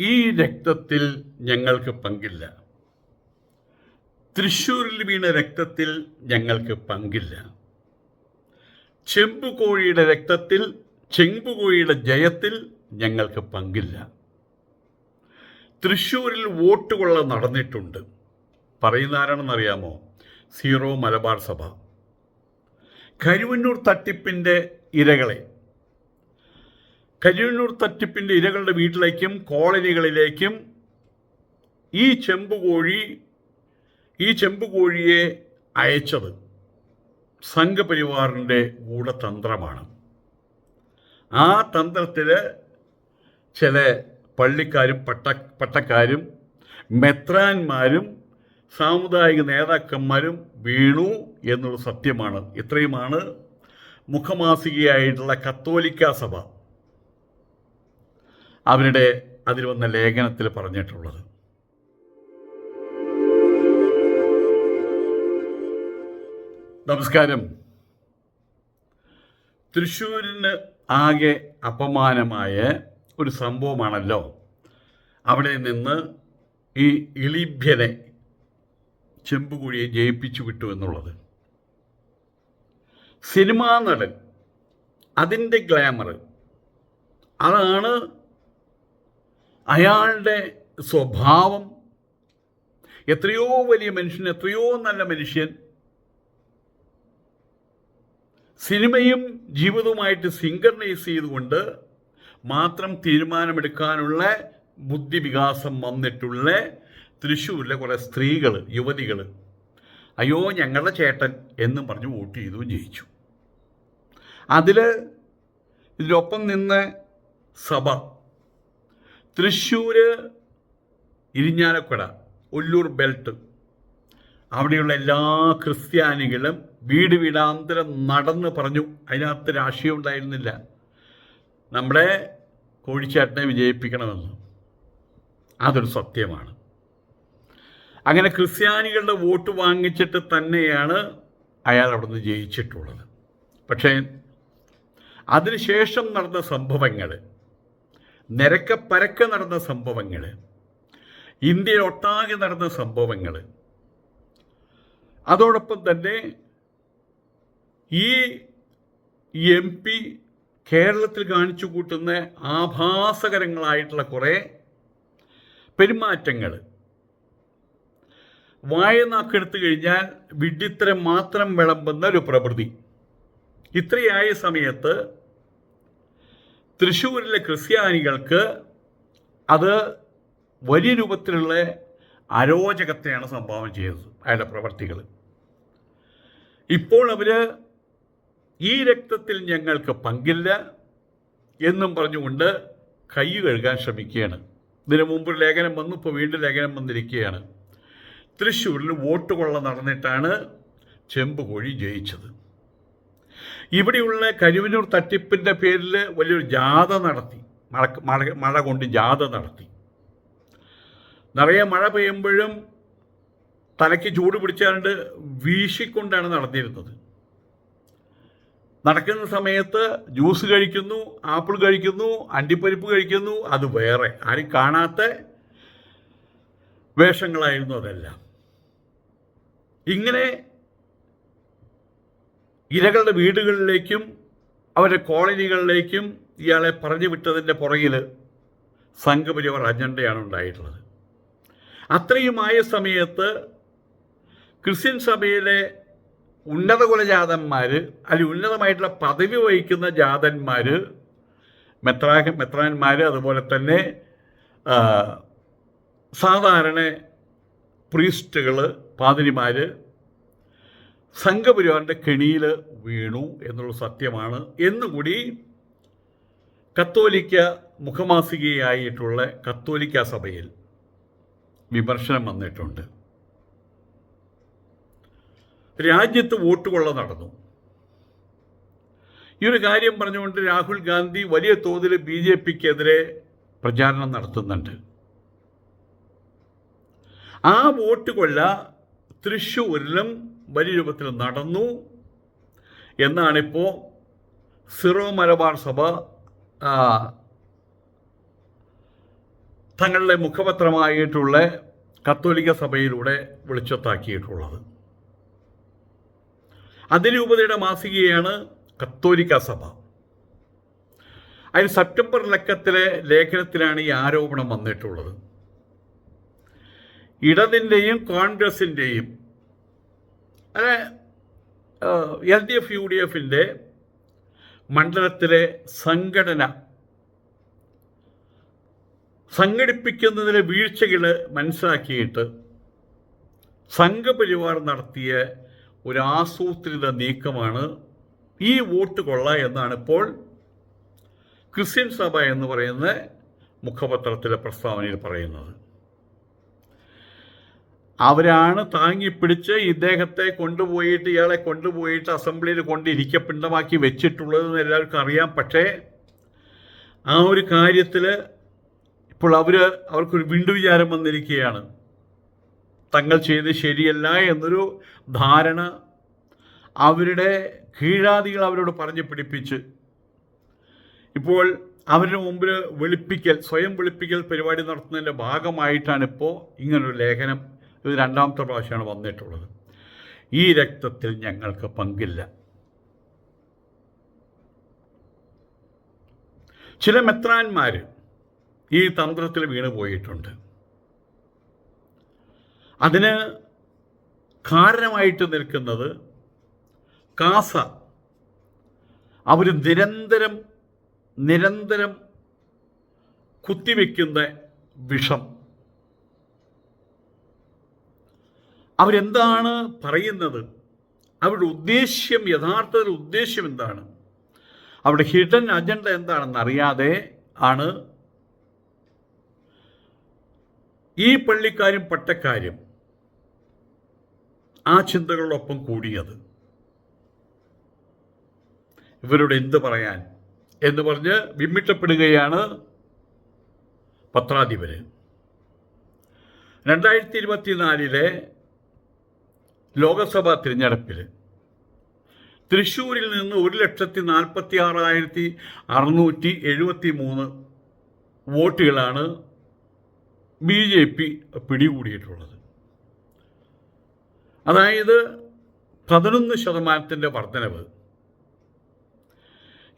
ഈ രക്തത്തിൽ ഞങ്ങൾക്ക് പങ്കില്ല. തൃശ്ശൂരിൽ വീണ രക്തത്തിൽ ഞങ്ങൾക്ക് പങ്കില്ല. ചെമ്പുകോഴിയുടെ രക്തത്തിൽ ചെമ്പുകോഴിയുടെ ജയത്തിൽ ഞങ്ങൾക്ക് പങ്കില്ല. തൃശ്ശൂരിൽ വോട്ടുകൊള്ള നടന്നിട്ടുണ്ട്. പറയുന്ന ആരാണെന്നറിയാമോ സീറോ മലബാർ സഭ. കരുവന്നൂർ തട്ടിപ്പിന്റെ ഇരകളെ കരുവന്നൂർ തട്ടിപ്പിന്റെ ഇരകളുടെ വീട്ടിലേക്കും കോളനികളിലേക്കും ഈ ചെമ്പുകോഴി ഈ ചെമ്പുകോഴിയെ അയച്ചത് സംഘപരിവാറിന്റെ ഗൂഢതന്ത്രമാണ്. ആ തന്ത്രത്തിൽ ചില പള്ളിക്കാരും പട്ട പട്ടക്കാരും മെത്രാന്മാരും സാമുദായിക നേതാക്കന്മാരും വീണു എന്നുള്ള സത്യമാണ്. ഇത്രയുമാണ് മുഖമാസികയായിട്ടുള്ള കത്തോലിക്ക സഭ. അവരുടെ അതിൽ വന്ന ലേഖനത്തിൽ പറഞ്ഞിട്ടുള്ളത്. നമസ്കാരം. തൃശ്ശൂരിന് ആകെ അപമാനമായ ഒരു സംഭവമാണല്ലോ. അവിടെ നിന്ന് ഈ ഇളിഭ്യനെ ചെമ്പുകുഴിയെ ജയിപ്പിച്ചു വിട്ടു എന്നുള്ളത്. സിനിമാ നടൻ അതിന്റെ ഗ്ലാമർ അതാണ് അയാളുടെ സ്വഭാവം എത്രയോ വലിയ മനുഷ്യൻ എത്രയോ നല്ല മനുഷ്യൻ സിനിമയും ജീവിതവുമായിട്ട് സിങ്കർണൈസ് ചെയ്തുകൊണ്ട് മാത്രം തീരുമാനമെടുക്കാനുള്ള ബുദ്ധിവികാസം വന്നിട്ടുള്ള തൃശ്ശൂരിലെ കുറേ സ്ത്രീകൾ യുവതികൾ അയ്യോ ഞങ്ങളുടെ ചേട്ടൻ എന്നും പറഞ്ഞ് വോട്ട് ചെയ്തു ജയിച്ചു. അതിൽ ഇതിലൊപ്പം നിന്ന് സഭ തൃശ്ശൂർ ഇരിഞ്ഞാലക്കുട ഒല്ലൂർ ബെൽറ്റ് അവിടെയുള്ള എല്ലാ ക്രിസ്ത്യാനികളും വീട് വീടാന്തരം നടന്ന് പറഞ്ഞു. അതിനകത്ത് രാഷ്ട്രീയം ഉണ്ടായിരുന്നില്ല. നമ്മുടെ കോഴിച്ചാട്ടിനെ വിജയിപ്പിക്കണമെന്ന്. അതൊരു സത്യമാണ്. അങ്ങനെ ക്രിസ്ത്യാനികളുടെ വോട്ട് വാങ്ങിച്ചിട്ട് തന്നെയാണ് അയാൾ അവിടുന്ന് ജയിച്ചിട്ടുള്ളത്. പക്ഷേ അതിനുശേഷം നടന്ന സംഭവങ്ങൾ നിരക്ക പരക്കെ നടന്ന സംഭവങ്ങൾ ഇന്ത്യയിലൊട്ടാകെ നടന്ന സംഭവങ്ങൾ അതോടൊപ്പം തന്നെ ഈ എം പി കേരളത്തിൽ കാണിച്ചു കൂട്ടുന്ന ആഭാസകരങ്ങളായിട്ടുള്ള കുറേ പെരുമാറ്റങ്ങൾ വായനാക്കെടുത്തു കഴിഞ്ഞാൽ വിഡ്ഢിത്തരം മാത്രം വിളമ്പുന്ന ഒരു പ്രവൃത്തി ഇത്രയായ സമയത്ത് തൃശ്ശൂരിലെ ക്രിസ്ത്യാനികൾക്ക് അത് വലിയ രൂപത്തിലുള്ള അരോചകത്തെയാണ് സംഭാവന ചെയ്തത് അയാളുടെ പ്രവർത്തികൾ ഇപ്പോൾ അവർ ഈ രക്തത്തിൽ ഞങ്ങൾക്ക് പങ്കില്ല എന്നും പറഞ്ഞുകൊണ്ട് കൈ കഴുകാൻ ശ്രമിക്കുകയാണ്. ഇതിനു മുമ്പ് ലേഖനം വന്നു ഇപ്പോൾ വീണ്ടും ലേഖനം വന്നിരിക്കുകയാണ്. തൃശ്ശൂരിൽ വോട്ട് കൊള്ള നടന്നിട്ടാണ് ചെമ്പ് കോഴി ജയിച്ചത്. ഇവിടെയുള്ള കരുവന്നൂർ തട്ടിപ്പിന്റെ പേരിൽ വലിയൊരു ജാഥ നടത്തി. മഴ മഴ മഴ കൊണ്ട് ജാഥ നടത്തി. നിറയെ മഴ പെയ്യുമ്പോഴും തലയ്ക്ക് ചൂട് പിടിച്ചാണ്ട് വീശിക്കൊണ്ടാണ് നടന്നിരുന്നത്. നടക്കുന്ന സമയത്ത് ജ്യൂസ് കഴിക്കുന്നു ആപ്പിൾ കഴിക്കുന്നു അണ്ടിപ്പരിപ്പ് കഴിക്കുന്നു അത് വേറെ. ആരും കാണാത്ത വേഷങ്ങളായിരുന്നു അതെല്ലാം. ഇങ്ങനെ ഇരകളുടെ വീടുകളിലേക്കും അവരുടെ കോളനികളിലേക്കും ഇയാളെ പറഞ്ഞു വിട്ടതിന്റെ പുറകിൽ സംഘപരിവാർ അജണ്ടയാണ് ഉണ്ടായിട്ടുള്ളത്. അത്രയുമായ സമയത്ത് ക്രിസ്ത്യൻ സഭയിലെ ഉന്നത കുലജാതന്മാർ അല്ലെങ്കിൽ ഉന്നതമായിട്ടുള്ള പദവി വഹിക്കുന്ന ജാതന്മാർ മെത്രാ മെത്രാന്മാർ അതുപോലെ തന്നെ സാധാരണ പ്രീസ്റ്റുകൾ പാതിരിമാർ സംഘപരിവാറിന്റെ കെണിയിൽ വീണു എന്നുള്ള സത്യമാണ്. എന്നുകൂടി കത്തോലിക്ക മുഖമാസികയായിട്ടുള്ള കത്തോലിക്ക സഭയിൽ വിമർശനം വന്നിട്ടുണ്ട്. രാജ്യത്ത് വോട്ട് കൊള്ള നടന്നു. ഈ ഒരു കാര്യം പറഞ്ഞുകൊണ്ട് രാഹുൽ ഗാന്ധി വലിയ തോതിൽ ബി ജെ പിക്കെതിരെ പ്രചാരണം നടത്തുന്നുണ്ട്. ആ വോട്ട് കൊള്ള തൃശ്ശൂരിലും വലിയ രൂപത്തിൽ നടന്നു. എന്നാണിപ്പോൾ സിറോ മലബാർ സഭ തങ്ങളുടെ മുഖപത്രമായിട്ടുള്ള കത്തോലിക്ക സഭയിലൂടെ വെളിച്ചത്താക്കിയിട്ടുള്ളത്. അതിരൂപതയുടെ മാസികയാണ് കത്തോലിക്ക സഭ. അതിന് സെപ്റ്റംബർ ലക്കത്തിലെ ലേഖനത്തിലാണ് ഈ ആരോപണം വന്നിട്ടുള്ളത്. ഇടതിന്റെയും കോൺഗ്രസിന്റെയും അല്ലെ L D F U D എഫിന്റെ മണ്ഡലത്തിലെ സംഘടന സംഘടിപ്പിക്കുന്നതിലെ വീഴ്ചകൾ മനസ്സിലാക്കിയിട്ട് സംഘപരിവാർ നടത്തിയ ഒരു ആസൂത്രിത നീക്കമാണ് ഈ വോട്ട് കൊള്ള എന്നാണ് ഇപ്പോൾ ക്രിസ്ത്യൻ സഭ എന്ന് പറയുന്ന മുഖപത്രത്തിലെ പ്രസ്താവനയിൽ പറയുന്നത്. അവരാണ് താങ്ങിപ്പിടിച്ച് ഇദ്ദേഹത്തെ കൊണ്ടുപോയിട്ട് ഇയാളെ കൊണ്ടുപോയിട്ട് അസംബ്ലിയിൽ കൊണ്ട് ഇരിക്കപ്പിണ്ടമാക്കി വെച്ചിട്ടുള്ളതെന്ന് എല്ലാവർക്കും അറിയാം. പക്ഷേ ആ ഒരു കാര്യത്തിൽ ഇപ്പോൾ അവർ അവർക്കൊരു വിണ്ടുവിചാരം വന്നിരിക്കുകയാണ്. തങ്ങൾ ചെയ്ത് ശരിയല്ല എന്നൊരു ധാരണ അവരുടെ കീഴാദികൾ അവരോട് പറഞ്ഞു പിടിപ്പിച്ച്. ഇപ്പോൾ അവരുടെ മുമ്പിൽ വെളുപ്പിക്കൽ സ്വയം വെളുപ്പിക്കൽ പരിപാടി നടത്തുന്നതിന്റെ ഭാഗമായിട്ടാണ് ഇപ്പോൾ ഇങ്ങനൊരു ലേഖനം ഇത് രണ്ടാമത്തെ പ്രാവശ്യമാണ് വന്നിട്ടുള്ളത്. ഈ രക്തത്തിൽ ഞങ്ങൾക്ക് പങ്കില്ല. ചില മെത്രാന്മാർ ഈ തന്ത്രത്തിൽ വീണു പോയിട്ടുണ്ട്. അതിന് കാരണമായിട്ട് നിൽക്കുന്നത് കാസ. അവർ നിരന്തരം നിരന്തരം കുത്തിവെക്കുന്ന വിഷം. അവരെന്താണ് പറയുന്നത്? അവരുടെ ഉദ്ദേശ്യം യഥാർത്ഥത്തിൽ ഉദ്ദേശ്യം എന്താണ്? അവരുടെ ഹിഡൻ അജണ്ട എന്താണെന്ന് അറിയാതെ ആണ് ഈ പള്ളിക്കാരും പട്ടക്കാരും ആ ചിന്തകളോടൊപ്പം കൂടിയത്. ഇവരോട് എന്ത് പറയാൻ എന്ന് പറഞ്ഞ് വിമ്മിട്ടപ്പെടുകയാണ് പത്രാധിപര്. രണ്ടായിരത്തി ഇരുപത്തിനാലിലെ ലോകസഭാ തിരഞ്ഞെടുപ്പിൽ തൃശ്ശൂരിൽ നിന്ന് ഒരു ലക്ഷത്തി നാൽപ്പത്തി ആറായിരത്തി അറുന്നൂറ്റി എഴുപത്തി മൂന്ന് വോട്ടുകളാണ് ബി ജെ പി പിടികൂടിയിട്ടുള്ളത്. അതായത് പതിനൊന്ന് ശതമാനത്തിന്റെ വർധനവ്.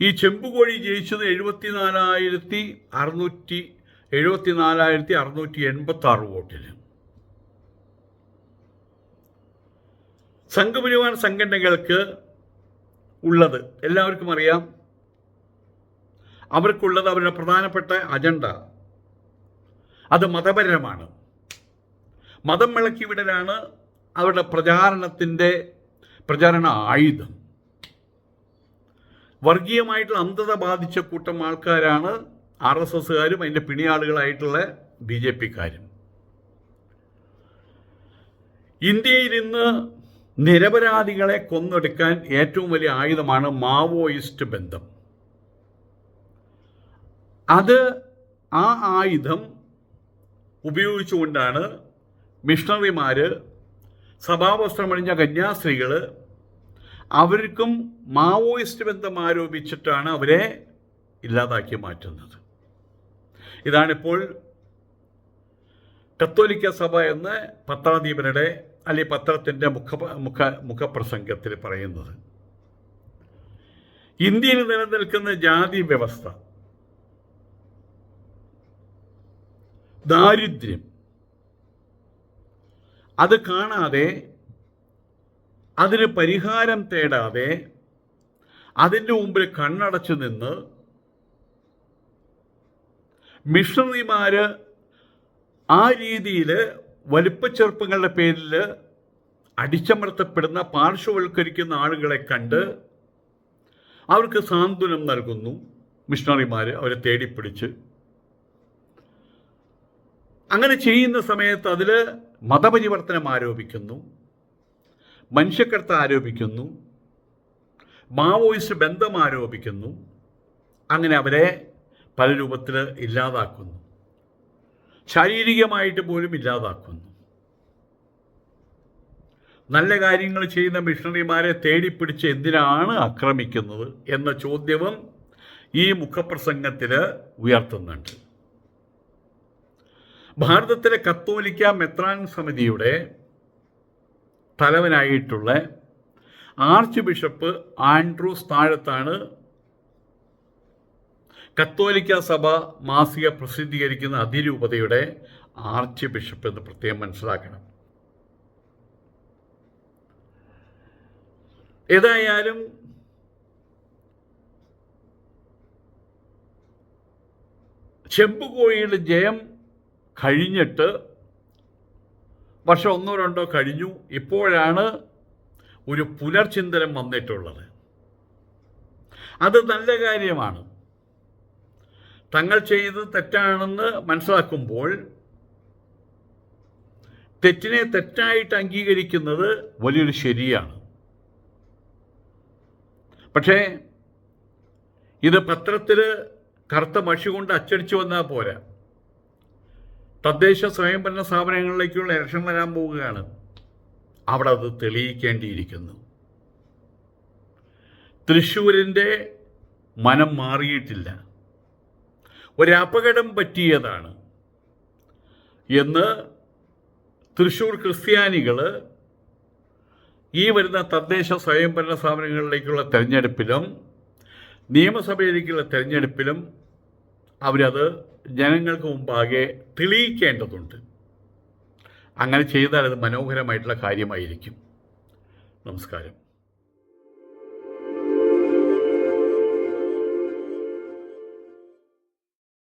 ഈ ചെമ്പുകോഴി ജയിച്ചത് എഴുപത്തിനാലായിരത്തി അറുന്നൂറ്റി എഴുപത്തിനാലായിരത്തി അറുന്നൂറ്റി എൺപത്തി ആറ് വോട്ടിന്. സംഘപരിവാർ സംഘടനകൾക്ക് ഉള്ളത് എല്ലാവർക്കും അറിയാം. അവർക്കുള്ളത് അവരുടെ പ്രധാനപ്പെട്ട അജണ്ട അത് മതപരമാണ്. മതം വിളക്കി വിടലാണ് അവരുടെ പ്രചാരണത്തിന്റെ പ്രചാരണ ആയുധം. വർഗീയമായിട്ടുള്ള അന്ധത ബാധിച്ച കൂട്ടം ആൾക്കാരാണ് ആർ എസ് എസ്സുകാരും അതിന്റെ പിണിയാളുകളായിട്ടുള്ള ബി ജെ പിക്കാരും. ഇന്ത്യയിൽ ഇന്ന് നിരപരാധികളെ കൊന്നെടുക്കാൻ ഏറ്റവും വലിയ ആയുധമാണ് മാവോയിസ്റ്റ് ബന്ധം. അത് ആ ആയുധം ഉപയോഗിച്ചുകൊണ്ടാണ് മിഷണറിമാർ സഭാവസ്ത്രമണിഞ്ഞ കന്യാസ്ത്രീകൾ അവർക്കും മാവോയിസ്റ്റ് ബന്ധം ആരോപിച്ചിട്ടാണ് അവരെ ഇല്ലാതാക്കി മാറ്റുന്നത്. ഇതാണിപ്പോൾ കത്തോലിക്ക സഭ എന്ന് പത്രാധിപരുടെ അല്ലെങ്കിൽ പത്രത്തിന്റെ മുഖ മുഖ മുഖപ്രസംഗത്തിൽ പറയുന്നത്. ഇന്ത്യയിൽ നിലനിൽക്കുന്ന ജാതി വ്യവസ്ഥ ദാരിദ്ര്യം അത് കാണാതെ അതിന് പരിഹാരം തേടാതെ അതിന്റെ മുമ്പിൽ കണ്ണടച്ചു നിന്ന് മിഷണറിമാർ ആ രീതിയിൽ വലിപ്പച്ചെറുപ്പങ്ങളുടെ പേരിൽ അടിച്ചമർത്തപ്പെടുന്ന പാർശ്വവൽക്കരിക്കുന്ന ആളുകളെ കണ്ട് അവർക്ക് സാന്ത്വനം നൽകുന്നു. മിഷണറിമാർ അവരെ തേടിപ്പിടിച്ച്. അങ്ങനെ ചെയ്യുന്ന സമയത്ത് അതിൽ മതപരിവർത്തനം ആരോപിക്കുന്നു. മനുഷ്യക്കടത്ത് ആരോപിക്കുന്നു. മാവോയിസ്റ്റ് ബന്ധം ആരോപിക്കുന്നു. അങ്ങനെ അവരെ പല രൂപത്തിൽ ഇല്ലാതാക്കുന്നു. ശാരീരികമായിട്ട് പോലും ഇല്ലാതാക്കുന്നു. നല്ല കാര്യങ്ങൾ ചെയ്യുന്ന മിഷണറിമാരെ തേടിപ്പിടിച്ച് എന്തിനാണ് ആക്രമിക്കുന്നത് എന്ന ചോദ്യവും ഈ മുഖപ്രസംഗത്തിൽ ഉയർത്തുന്നുണ്ട്. ഭാരതത്തിലെ കത്തോലിക്ക മെത്രാൻ സമിതിയുടെ തലവനായിട്ടുള്ള ആർച്ച് ബിഷപ്പ് ആൻഡ്രൂസ് താഴത്താണ് കത്തോലിക്ക സഭ മാസിക പ്രസിദ്ധീകരിക്കുന്ന അതിരൂപതയുടെ ആർച്ച് ബിഷപ്പ് എന്ന് പ്രത്യേകം മനസ്സിലാക്കണം. ഏതായാലും ചെമ്പുകോഴിയുടെ ജയം കഴിഞ്ഞിട്ട് വർഷം ഒന്നോ രണ്ടോ കഴിഞ്ഞു. ഇപ്പോഴാണ് ഒരു പുനർചിന്തനം വന്നിട്ടുള്ളത്. അത് നല്ല കാര്യമാണ്. തങ്ങൾ ചെയ്തത് തെറ്റാണെന്ന് മനസ്സിലാക്കുമ്പോൾ തെറ്റിനെ തെറ്റായിട്ട് അംഗീകരിക്കുന്നത് വലിയൊരു ശരിയാണ്. പക്ഷേ ഇത് പത്രത്തിൽ കറുത്ത മഷി കൊണ്ട് അച്ചടിച്ചു വന്നാൽ പോരാ. തദ്ദേശ സ്വയംഭരണ സ്ഥാപനങ്ങളിലേക്കുള്ള ഇലക്ഷൻ വരാൻ പോവുകയാണ്. അവിടെ അത് തെളിയിക്കേണ്ടിയിരിക്കുന്നു. തൃശ്ശൂരിന്റെ മനം മാറിയിട്ടില്ല. ഒരപകടം പറ്റിയതാണ്. എന്ന് തൃശ്ശൂർ ക്രിസ്ത്യാനികൾ ഈ വരുന്ന തദ്ദേശ സ്വയംഭരണ സ്ഥാപനങ്ങളിലേക്കുള്ള തെരഞ്ഞെടുപ്പിലും നിയമസഭയിലേക്കുള്ള തെരഞ്ഞെടുപ്പിലും അവരത് ജനങ്ങൾക്ക് മുമ്പാകെ തെളിയിക്കേണ്ടതുണ്ട്. അങ്ങനെ ചെയ്താൽ അത് മനോഹരമായിട്ടുള്ള കാര്യമായിരിക്കും. നമസ്കാരം.